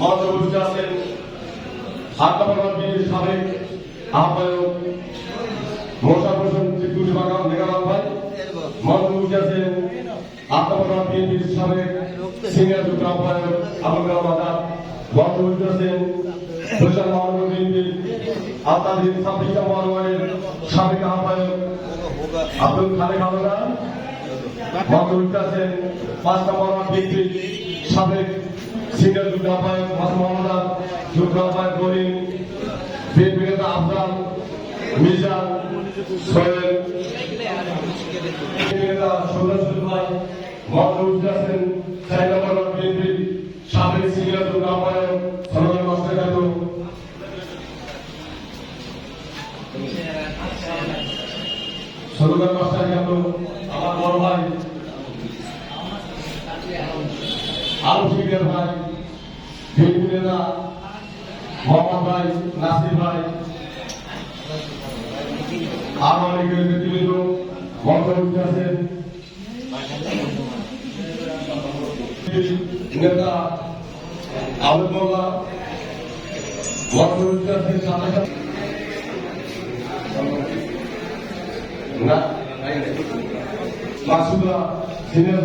মন্ত্রপুরুষ আছেন আত্মপ্রভাবীর সাবেক আহ্বায়ক মোশাফ হোসেন চিত্তুরি বাগান মেঘালাল ভাই মন্ত্রপুরুষ আছেন আত্মপ্রভাবীর সাবেক সিনিয়র যুগ্ম আহ্বায়ক আবুল কালাম আজাদ। মন্ত্রপুরুষ আছেন বৈশাখ মহানগর বিএনপির আত্মাধীন ছাব্বিশটা মহানগরের সাবেক আহ্বায়ক আব্দুল খালেক হালদার মন্ত্রপুরুষ আছেন পাঁচ নম্বর বিএনপির সাবেক সিনিয়র যুগ্ম আহ্বায়ক মাসুম মোহাম্মদ যুগ্ম আহ্বায়ক করিম বিএনপি নেতা আফজাল, মিজান, সোহেল, বিএনপি নেতা সৌরভ ভাই মন্ত্রপুরুষ আছেন চার নম্বর বিএনপির সাবেক senior Saroj master master Alam শিখের ভাই বিএনপি নেতা ভাই, নাসির ভাই। আরও অনেকের নেতৃবৃন্দ মন্ত্রমন্ত্রী আছেন নেতা আবুল মোল্লা মন্ত্রমন্ত্রী আছেন সাথে সাথে মাসুদা, সিনিয়র